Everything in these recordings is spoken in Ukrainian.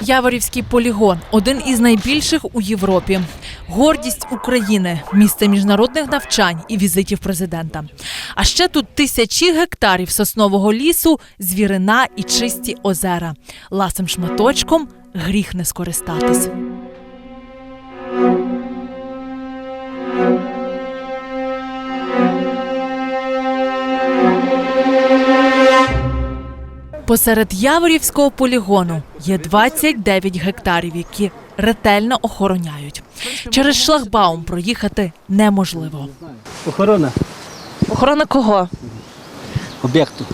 Яворівський полігон один із найбільших у Європі. Гордість України, місце міжнародних навчань і візитів президента. А ще тут тисячі гектарів соснового лісу, звірина і чисті озера. Ласим шматочком гріх не скористатись. Посеред Яворівського полігону є 29 гектарів, які ретельно охороняють. Через шлагбаум проїхати неможливо. Охорона Охорона кого? об'єкту.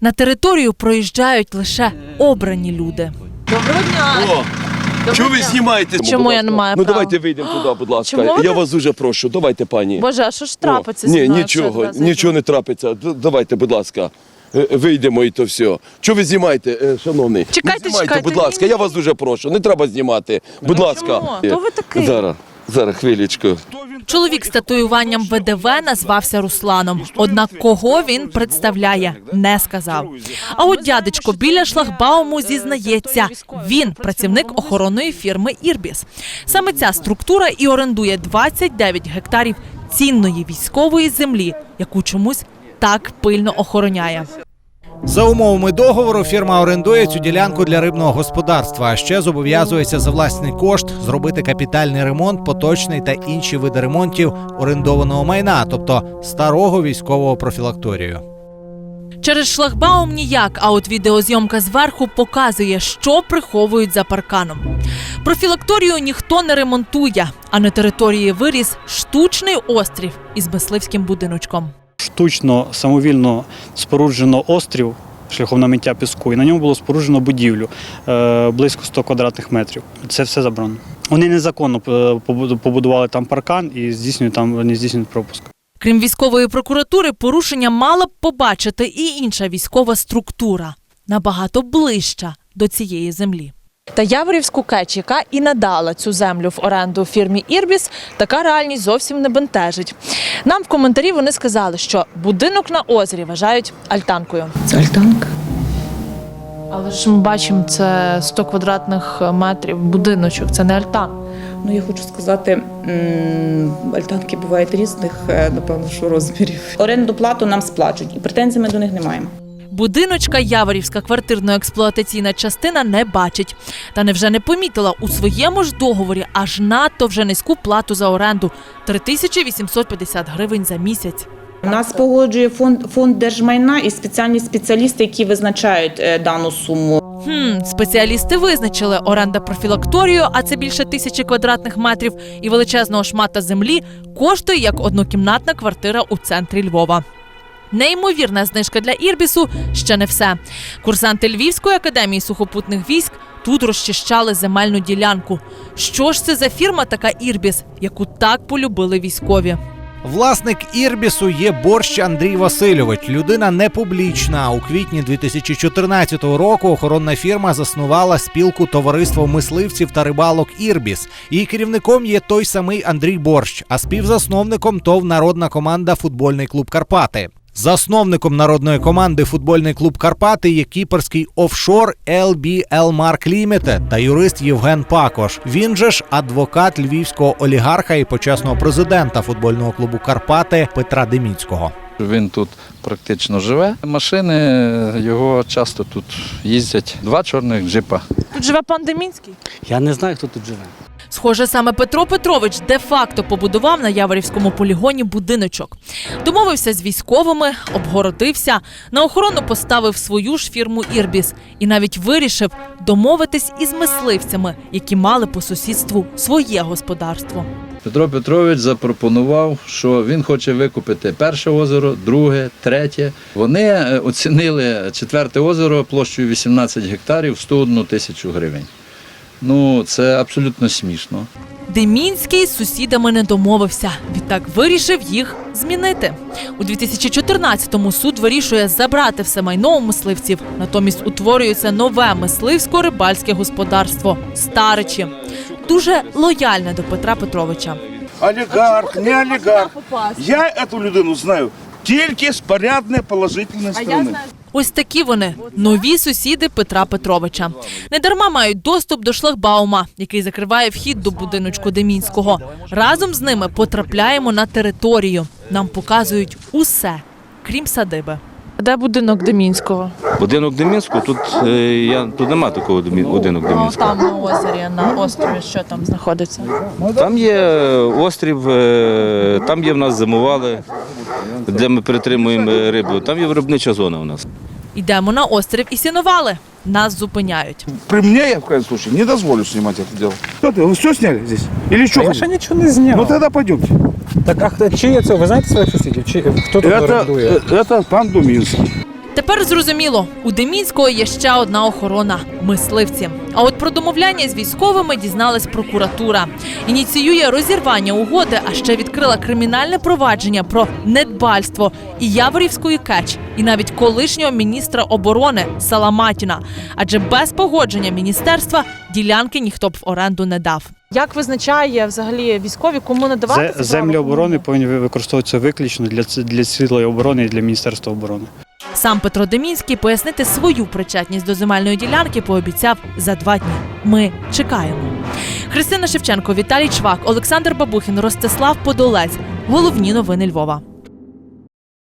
На територію проїжджають лише обрані люди. Доброго дня! О, чого ви знімаєте? Чому я не маю Ну права? давайте вийдемо туди, будь ласка. Чому Я вас дуже прошу, давайте, пані. Боже, а що ж О, трапиться? Ні, зі мною, нічого, я зразу нічого не трапиться. Давайте, будь ласка. Е, Вийдемо і то все. Чого ви знімаєте, е, шановний? Чекайте, не знімайте, чекайте, будь ласка, ні, я вас дуже прошу. Не треба знімати. Будь ласка. чому? Хто ви такий? Зараз, зараз, хвилічку. Чоловік з татуюванням ВДВ назвався Русланом. Однак кого він представляє, не сказав. А от дядечко біля шлагбауму зізнається, він працівник охоронної фірми Ірбіс. Саме ця структура і орендує 29 гектарів цінної військової землі, яку чомусь так пильно охороняє. За умовами договору фірма орендує цю ділянку для рибного господарства, а ще зобов'язується за власний кошт зробити капітальний ремонт, поточний та інші види ремонтів орендованого майна, тобто старого військового профілакторію. Через шлагбаум ніяк, а от відеозйомка зверху показує, що приховують за парканом. Профілакторію ніхто не ремонтує, а на території виріс штучний острів із мисливським будиночком. Штучно самовільно споруджено острів шляхом намиття піску, і на ньому було споруджено будівлю е, близько 100 квадратних метрів. Це все заборонено. Вони незаконно е, побуду- побудували там паркан і здійснюють там вони здійснюють пропуск. Крім військової прокуратури, порушення мала б побачити і інша військова структура набагато ближча до цієї землі. Та Яворівську Кеч, яка і надала цю землю в оренду фірмі Ірбіс, така реальність зовсім не бентежить. Нам в коментарі вони сказали, що будинок на озері вважають альтанкою. Це альтанка. Але ж ми бачимо, це 100 квадратних метрів будиночок, це не альтан. Ну я хочу сказати, м, альтанки бувають різних, е, напевно, що розмірів. Оренду плату нам сплачують, і претензій ми до них не маємо. Будиночка Яворівська квартирно-експлуатаційна частина не бачить. Та невже не помітила у своєму ж договорі аж надто вже низьку плату за оренду 3850 гривень за місяць. Нас погоджує фонд фонд держмайна і спеціальні спеціалісти, які визначають е, дану суму. Хм, спеціалісти визначили оренда профілакторію, а це більше тисячі квадратних метрів і величезного шмата землі коштує як однокімнатна квартира у центрі Львова. Неймовірна знижка для Ірбісу ще не все. Курсанти Львівської академії сухопутних військ тут розчищали земельну ділянку. Що ж це за фірма така Ірбіс, яку так полюбили військові? Власник Ірбісу є борщ Андрій Васильович. Людина не публічна. У квітні 2014 року охоронна фірма заснувала спілку товариство мисливців та рибалок Ірбіс. Її керівником є той самий Андрій Борщ, а співзасновником ТОВ народна команда Футбольний клуб Карпати. Засновником народної команди футбольний клуб Карпати є кіперський офшор LBL Mark Limited та юрист Євген Пакош. Він же ж адвокат львівського олігарха і почесного президента футбольного клубу Карпати Петра Деміцького. Він тут практично живе. Машини його часто тут їздять. Два чорних джипа. Тут живе пан Демінський. Я не знаю, хто тут живе. Схоже, саме Петро Петрович де-факто побудував на Яворівському полігоні будиночок. Домовився з військовими, обгородився, на охорону поставив свою ж фірму Ірбіс і навіть вирішив домовитись із мисливцями, які мали по сусідству своє господарство. Петро Петрович запропонував, що він хоче викупити перше озеро, друге, третє. Вони е, оцінили четверте озеро площею 18 гектарів 101 тисячу гривень. Ну, це абсолютно смішно. Демінський з сусідами не домовився. Відтак вирішив їх змінити. У 2014-му суд вирішує забрати все майно у мисливців. Натомість утворюється нове мисливсько-рибальське господарство Старичі. Дуже лояльне до Петра Петровича. Олігарх, не олігарх. Я эту людину знаю тільки з порядної положительної сторони. Ось такі вони нові сусіди Петра Петровича. Недарма мають доступ до шлагбаума, який закриває вхід до будиночку Демінського. Разом з ними потрапляємо на територію. Нам показують усе, крім садиби. Де будинок Демінського? Будинок Демінського, тут е, я тут нема такого будинок Демінського. там на озері, на острові, що там знаходиться. Там є острів, е, там є в нас зимували, де ми перетримуємо рибу. Там є виробнича зона у нас. Йдемо на острів і сінували. Нас зупиняють. При мне я в крайнем случае не дозволю снимать это дело. Что ты, вы все сняли здесь? Или что? Я ще нічого не зняв. Ну тогда пойдемте. Так, а хто чиє це? Ви знаєте своїх сусідів? Чи хто тут Это, орендує? э, это пан Думинский. Тепер зрозуміло, у Демінського є ще одна охорона мисливці. А от про домовляння з військовими дізналась прокуратура. Ініціює розірвання угоди, а ще відкрила кримінальне провадження про недбальство і Яворівської кеч, і навіть колишнього міністра оборони Саламатіна. Адже без погодження міністерства ділянки ніхто б в оренду не дав. Як визначає взагалі військові, кому надавати Землі оборони повинні використовуватися виключно для, для цілої оборони і для Міністерства оборони. Сам Петро Демінський пояснити свою причетність до земельної ділянки пообіцяв за два дні. Ми чекаємо. Христина Шевченко, Віталій Чвак, Олександр Бабухін, Ростислав Подолець. Головні новини Львова.